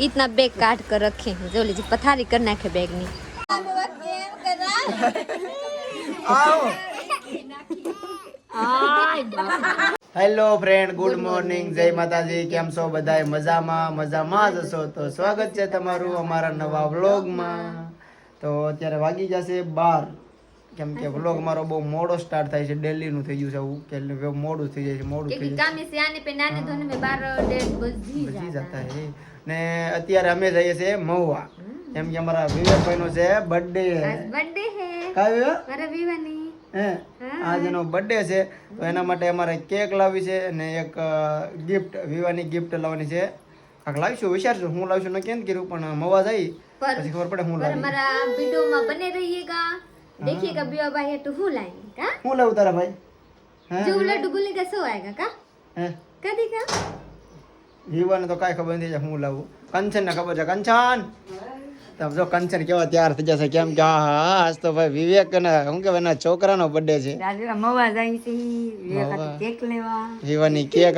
ઇતના bag કાઢ કર રખે. જો લીજી પથારી કર નાખે બેગની. હેલો ફ્રેન્ડ ગુડ મોર્નિંગ જય માતાજી કેમ છો બધા મજામાં? મજામાં જ હશો? તો સ્વાગત છે તમારું અમારા નવા વ્લોગમાં તો અત્યારે વાગી જશે બાર. કેમ કે વ્લોગ મારો બહુ મોડો સ્ટાર્ટ થાય છે ડેલી નું થઈ ગયું છે કે મોડું થઈ જાય છે મોડું થઈ જાય કામે છે પે નાને ધોને મે 12 ડેટ બજી જતા છે ને અત્યારે અમે જઈએ છે મહુવા. કેમ કે અમારા વિવેકભાઈ નો છે બર્થડે બર્થડે હે. કાવ્ય? મારા વિવાની આજે એનો બર્થડે છે તો એના માટે અમારે કેક લાવી છે અને એક ગિફ્ટ વિવાની ગિફ્ટ લાવવાની છે. કાંક લાવીશું વિચારશું હું લાવીશું નક્કી નથી કર્યું પણ મવા જાય. પછી ખબર પડે હું લાવી. મારા વિડીયોમાં બને રહીએગા. देखिए कभी अब आए तो हूँ लाएंगे का? हूँ लाऊं तारा भाई। जो उलट डुगुली का सो आएगा का? हाँ, कभी का? જીવન તો કાંઈ ખબર નથી હું લાવું કંચનને ખબર છે કંચન તમે જો કંચન કેવા તૈયાર થઈ જશે કેમ કે હા આજ તો ભાઈ વિવેક ને શું કેવાય એના છોકરાનો બર્થડે છે। દાદીના મવા કેક લેવા.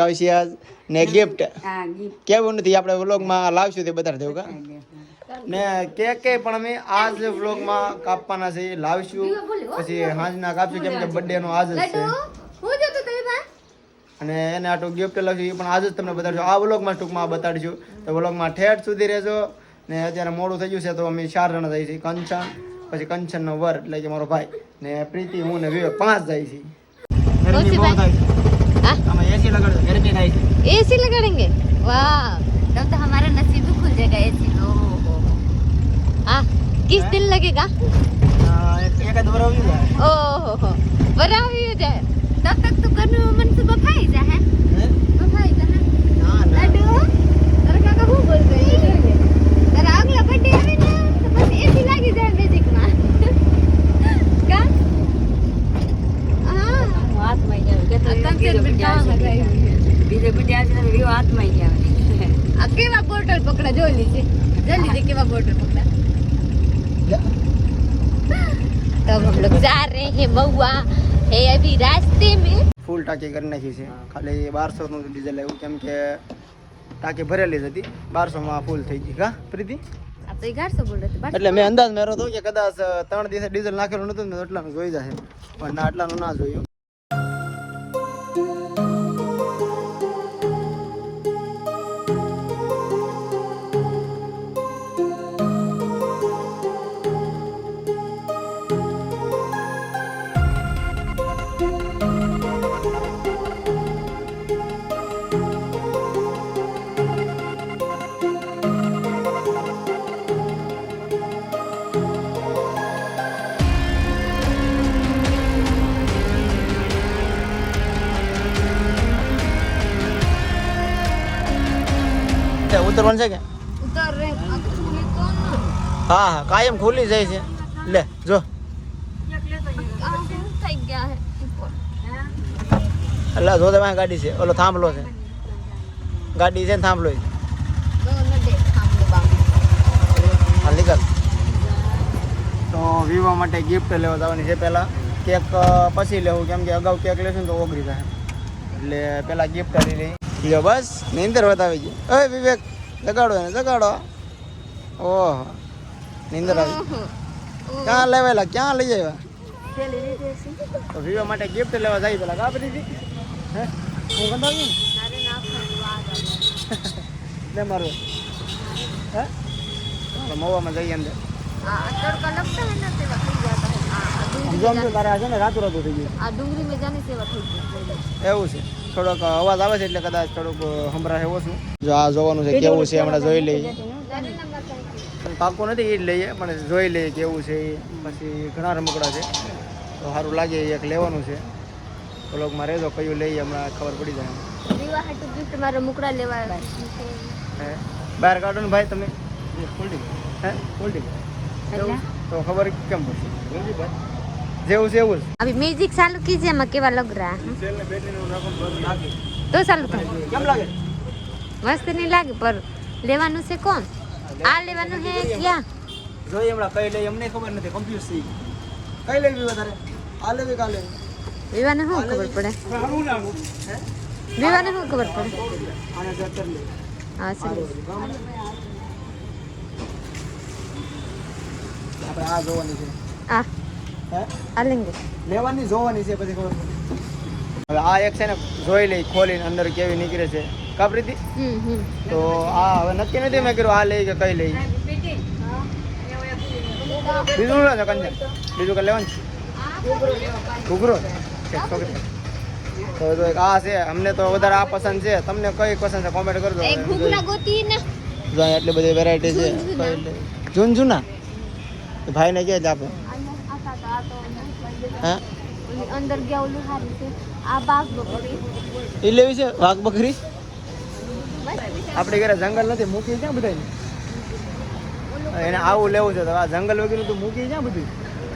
આવશે આજ ને ગિફ્ટ હા ગિફ્ટ કેવું નથી આપણે વ્લોગમાં લાવશું તે બધા દેવું કા? ને કેક કે પણ અમે આજ વ્લોગમાં કાપવાના છે એ લાવશું પછી સાંજના કાપશું કેમ કે બર્થડે નો આજ જ છે लड्डू हो जो तो तेरे भाई અને એને આટલું ગિફ્ટ લાવશું એ પણ આજ જ તમને બતાડશું આ વ્લોગમાં ટૂંકમાં બતાડીશું તો વ્લોગમાં ઠેઠ સુધી રહેજો ને અત્યારે મોડું થઈ ગયું છે તો અમે ચાર જણા જઈએ છીએ કંચન પછી કંચનનો વર એટલે કે મારો ભાઈ ને પ્રીતિ હું ને વિવેક પાંચ જાય છે ગરમી બહુ થાય છે हाँ આમાં એસી લગાડજો ગરમી થાય છે एसी लगाएंगे वाह तब तो हमारा नसीब भी खुल जाएगा एसी हाँ किस दिन लगेगा ओहो वरावी हो जाए तब तक तो कनु मनसूबा खाई जाए अभी रास्ते में ફૂલ ટાંકી કરી નાખી છે ખાલી બારસો નું ડીઝલ આવ્યું કેમ કે ટાંકી ભરેલી જ હતી બારસો માં ફૂલ થઈ ગઈ કા પ્રીતિ आप तो ग्यारह सौ बोल रहे थे એટલે મેં અંદાજ મેરો હતો કે કદાચ ત્રણ દિવસે ડીઝલ નાખેલું નતું ને તો એટલાનું જોઈ જશે પણ ના એટલાનું ના જોયું ઉતારવાનું છે કે? હા હા કાયમ ખુલી જાય છે. લે જો. એટલે જો તમે ગાડી છે. ઓલો થાંભલો છે. ગાડી છે ને થાંભલો છે લીગલ તો વિવા માટે ગિફ્ટ લેવા જવાની છે પહેલાં. કેક પછી લેવું. કેમ કે અગાઉ કેક લેશું તો ઓગળી થાય એટલે પહેલાં ગિફ્ટ લઈ લઈ બસ નીંદર વધાવી ગઈ હવે વિવેક. જગાડો એને જગાડો. ઓહો નીંદર. આવી ક્યાં લેવાયેલા? ક્યાં લઈ આવ્યા? તો વિવા માટે ગિફ્ટ લેવા જાય પેલા. કા બધી હે? હું ગંદાવી ને? મારું હે? મોવામાં જઈએ અંદર. હા તડકા લગતા હે ને તેવા થોડોક અવાજ આવે છે એટલે કદાચ થોડુંક સંભળાય એવો જો આ જોવાનું છે પાકો નથી એ જ લઈએ પણ જોઈ લઈએ કેવું છે એ પછી ઘણા રમકડા છે. તો સારું લાગે એક લેવાનું છે. બ્લોગમાં રહેજો કયું લઈએ હમણાં ખબર પડી જાય. ગિફ્ટ મારા રમકડા લેવા બહાર કાઢો ને ભાઈ તમે. કોલ્ડ તો ખબર કેમ પડશે જેવું છે એવું અભી મ્યુઝિક ચાલુ કીજે માં કેવા લગ રહા તો ચાલુ કર કેમ લાગે મસ્ત નહીં લાગે પર લેવાનું છે કોણ આ લેવાનું હે ક્યાં જોઈએ હમણાં કઈ લઈ અમને ખબર નથી કન્ફ્યુઝ થઈ કઈ લેવી વધારે આ લેવી કા લેવી વિવાને શું ખબર પડે વિવાને શું ખબર પડે હા ચાલો આપણે આ જોવાની છે. આ. હે? આ લેંગે લેવાની જોવાની છે પછી ખબર હવે આ એક છે ને જોઈ લઈ ખોલીને અંદર કેવી નીકળે છે. કા પ્રીતિ હમ હમ. તો આ હવે નક્કી નથી મેં કર્યું આ લઈ કે કઈ લઈ. બીજું છે કંજન બીજું કઈ લેવાનું છે? ઘૂઘરો તો એક આ છે અમને તો વધારે આ પસંદ છે. તમને કઈ પસંદ છે? કોમેન્ટ કરજો. એટલી બધી વેરાયટી છે. લે જૂન જૂના ભાઈને કે જ આપે? હા? અંદર ગયા ઓલું છે આ બાગ એ લેવી છે વાઘ બકરી? આપણે ઘરે જંગલ નથી મૂકી ક્યાં બધાને એને આવું લેવું છે, તો આ જંગલ વગેરે તો મૂકી ક્યાં બધું?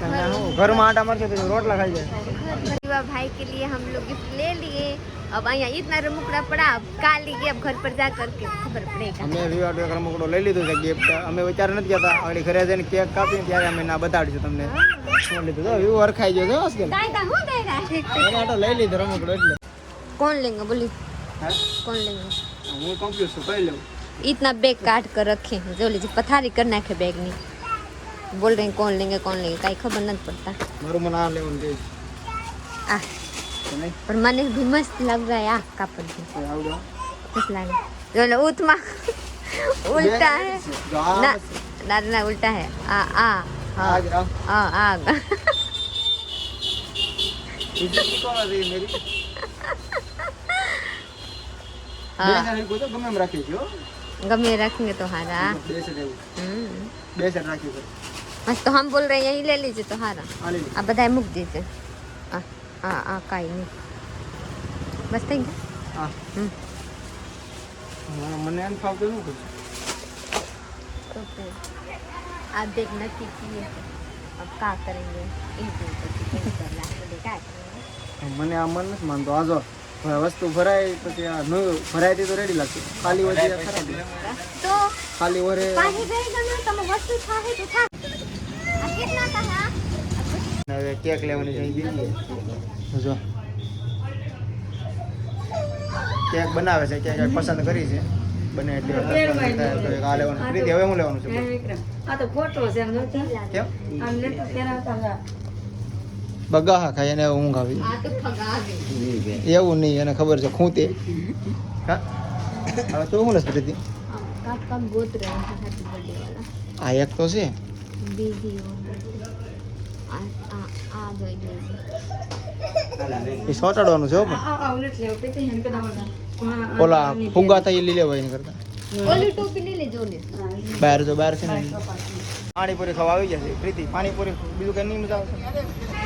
અને હું ઘરમાં આટા મારશે પછી રોટલા ખાઈ જાય परिवार भाई के लिए हम लोग गिफ्ट ले लिए अब यहाँ इतना रमुकड़ा पड़ा अब काल लिए अब घर पर जा करके खबर पड़ेगा અમે વિવાહ ટુ રમકડો લઈ લીધું છે ગિફ્ટ અમે વિચાર નથી કરતા આગળ ઘરે જઈને કેક કાપીને ત્યારે અમે ના બતાડીશું તમને શું લીધું તો વ્યૂ હરખાઈ ગયો છે અસકેલ दाएगा हो जाएगा એને આટો લઈ લીધો રમકડો એટલે कौन लेंगे बोली હા कौन लेंगे હું કન્ફ્યુઝ છું કઈ લઉં इतना बैग काट कर रखे हैं जो लीजिए पथारी कर नाखे बैग नहीं बोल रहे हैं कौन लेंगे कौन लेंगे कहीं खबर नहीं पड़ता મારું મને આ લેવાનું કહે आ છે નહીં पर मन भी मस्त लग रहा है आ कापड़ भी કઈ આવડો मस्त लग जो लो उतमा उल्टा है જો આ ना ना ना उल्टा है आ आ हाँ આજ આ आ आग ઇજ્જત ચૂકવવા જોઈએ મેરી બે हाँ જણ કોઈ તો ગમે એમ રાખી છે હો. गमे रखेंगे तो हारा બે છે એવું हम्म બે સેટ રાખ્યું છે बस तो हम बोल रहे हैं यही ले लीजिए तो हारा આ લઈ લે. आप बताए मुक दीजिए आ आ आ काई नहीं बस थैंक यू હા हम्म હા, મને એમ ફાવતું શું કરું तो फिर आप देख नक्की किए हैं। अब क्या करेंगे इनको ऊपर से change कर ला तो देखा है મને આ મન નથી માનતો આ જો હવે વસ્તુ ભરાય પછી આ ન ભરાય તે તો રેડી લાગશે ખાલી હોય ત્યારે ખરાબ લાગે. तो ખાલી વરે पानी जाएगा ना तो वस्तु था है કેક લેવાની જઈ દીધી જો. કેક બનાવે છે કેક પસંદ કરી છે. બને એટલે આ લેવાનું. પ્રીતિ હવે હું લેવાનું છે આ તો ફોટો છે કેમ? આમ ને તો તેરા ખાય એને ઊંઘ આવી. એવું નહીં એને ખબર છે ખૂંતે હા. તો હું લસ પ્રીતિ? આ એક તો છે. એ સોટાડવાનું ઓલા ફુગા થઈ લઈ કરતા બહાર જો બહાર છે પાણીપુરી ખાવા આવી જશે પ્રીતિ પાણીપુરી બીજું કઈ નહીં મજા આવશે?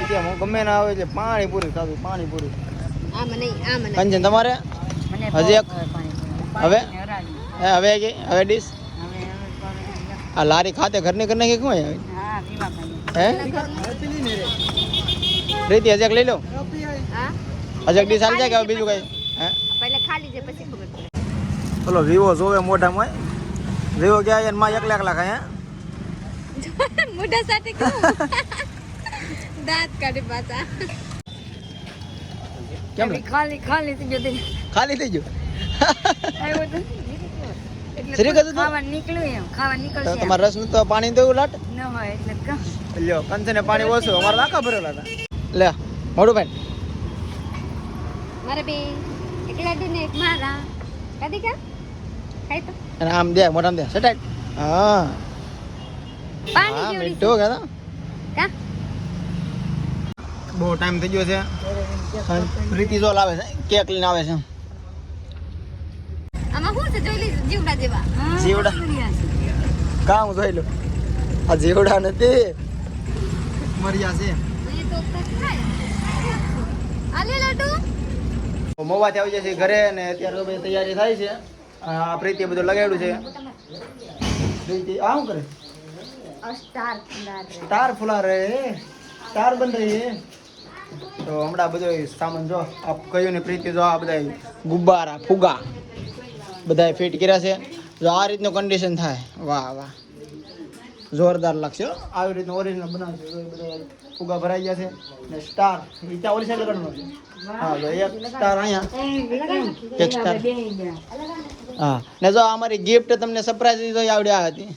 ત્યાં હું ગમે ના આવે એટલે પાણીપુરી ખાધું પાણીપુરી. કંચન તમારે? હજી એક? હવે? હવે હવે ડીશ? આ લારી ખાતે ઘરની ઘરને કે કોઈ હે પ્રીતિ અજક લઈ લો. અજક ડી ચાલી જાય કે બીજું કઈ? હે? પહેલા ખાલી જે પછી ખબર પડે. ઓલો વિવો જોવે મોઢામાં. વિવો ગયા છે? માં એકલા એકલા ખાય મોઢા સાથે દાંત કાઢે પાછા. કેમ? ખાલી ખાલી થઈ ગયો ખાલી થઈ ગયો? શ્રી કીધું ખાવા નીકળ્યું એમ ખાવા નીકળશે તમારે રસ તો પાણી દેવું લાટ? ન હોય એટલે લ્યો કંચને પાણી ઓછું અમારે આખા ભરેલા હતા. લે મોડું ભાઈ મારે બે એક લાડુ ને એક મારા. કાઢી કા? ખાઈ તો. અને આમ દે મોઢામાં દે. સટાઈ હા. પાણી હા જેવડી મીઠું કા? બહુ ટાઈમ થઈ ગયો છે. પ્રીતિ જો લાવે છે કેક લઈને આવે છે. છે જોઈ લીધું જીવડા જેવા. જીવડા. કાં હું જોઈ લઉં? આ જીવડા નથી. મર્યા છે. મોવાથી આવી જશે ઘરે અને અત્યારે બધી તૈયારી થાય છે. આ પ્રીતિએ બધું લગાડ્યું છે. પ્રીતિ આ શું કરે? સ્ટાર ફુલાર ફુલા રહે સ્ટાર બંધ રહી હે તો હમણાં બધો સામાન જો આ કહ્યું ને પ્રીતિ જો આ બધા ગુબ્બારા ફુગા. બધા ફિટ કર્યા છે. જો આ રીતનું કન્ડિશન થાય વાહ વાહ. જોરદાર લાગશે આવી રીતનું ઓરિજિનલ બનાવશે જો બધા ફુગા ભરાઈ ગયા છે. ને સ્ટાર એ ઓલી સાઈડ લગાડવાનો છે. હા જો એક સ્ટાર અહીંયા. એક સ્ટાર હા. ને જો અમારી ગિફ્ટ તમને સરપ્રાઈઝ દીધો એ આ હતી.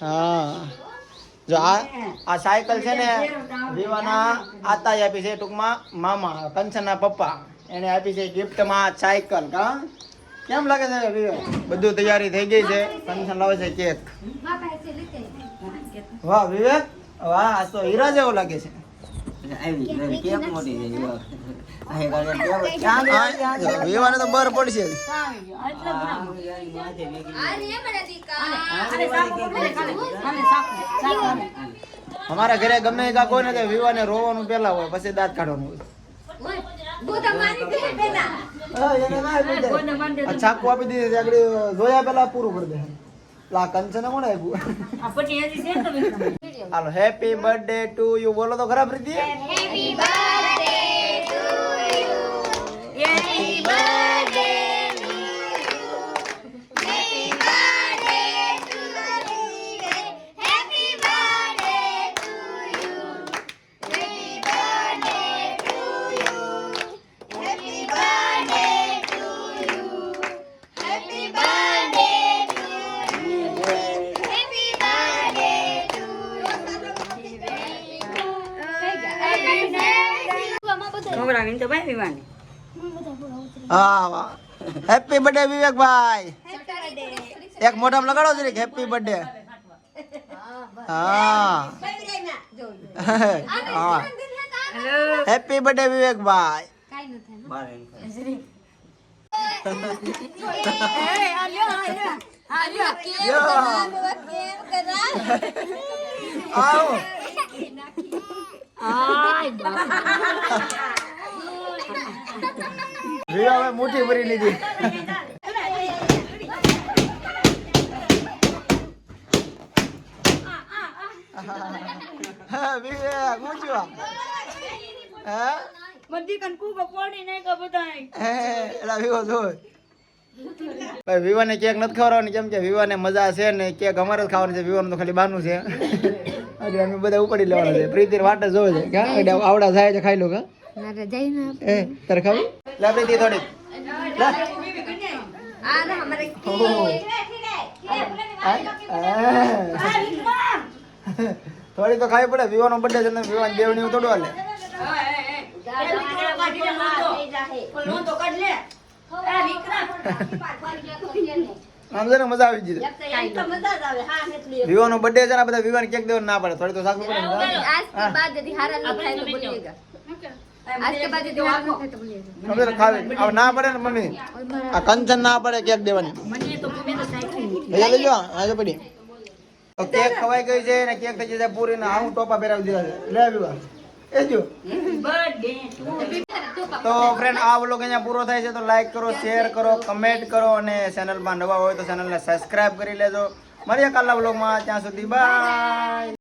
હા. જો આ આ સાયકલ છે ને દીવાના આતાએ આપી છે ટૂંકમાં મામા કંચનના પપ્પા. એને આપી છે ગિફ્ટમાં સાયકલ કા? કેમ લાગે છે વિવેક બધું તૈયારી થઈ ગઈ છે. ફંક્શન લાવે છે કેક. વાહ વિવેક? વાહ આ તો હીરા જેવો લાગે છે. વિવાને તો બર પડશે. અમારા ઘરે ગમે એ કોઈ ને વિવાને રોવાનું પેલા હોય પછી દાંત કાઢવાનું હોય. ના આપી દીધી છે, આગળ જોયા પેલા પૂરું કરી દે. લા કંચને કોણ આપ્યું? હાલો હેપી બર્થડે ટુ યુ બોલો તો ખરા પ્રીતિ ખવડાવીને તો ભાઈ વિવાની હા વાહ. હેપી બર્થડે વિવેકભાઈ. એક મોઢામાં લગાડો જરીક. હેપી બર્થડે હા. હા. હેપી બર્થડે વિવેકભાઈ. આવો. વિવા હવે મુઠી ભરી લીધી. હા વિવેક ઊંચું હા? બધી કનકુ કપોડી નહીં કે બધાય. હે એલા વિવો જોય. ભાઈ વિવાને કેક નથી ખવડાવવાની કેમ કે વિવાને મજા છે ને કેક અમારે જ ખાવાની છે વિવાનું તો ખાલી બાનું છે. અમે બધા ઉપાડી લેવાના છે. પ્રીતિ વાટ જોવે છે. આવડા થાય છે ખાઈ લો કા મારે જઈને એ તારે ખાવી લે પ્રીતિ થોડીક લે. આ ના અમારે ઓહો. આ, આ. થોડી તો ખાવી પડે. વિવાનો બર્થડે છે ને વિવાન દેવની થોડું લે આમ છે ને મજા આવી ગઈ વિવાનો બર્થડે છે ને બધા વિવાન કેક દેવાનું ના પડે. થોડી તો સાકું પડે આ કંચન ના પડે કેક દેવાની. કેક ખવાઈ ગઈ છે ને કેક થઈ જશે પૂરી ને ટોપા પહેરાવી દીધા છે. લે તો ફ્રેન્ડ આ વ્લોગ અહીંયા પૂરો થાય છે તો લાઈક કરો શેર કરો કમેન્ટ કરો અને ચેનલમાં નવા હોય તો ચેનલને સબસ્ક્રાઇબ કરી લેજો. મળીએ કાલના વ્લોગમાં ત્યાં સુધી બાય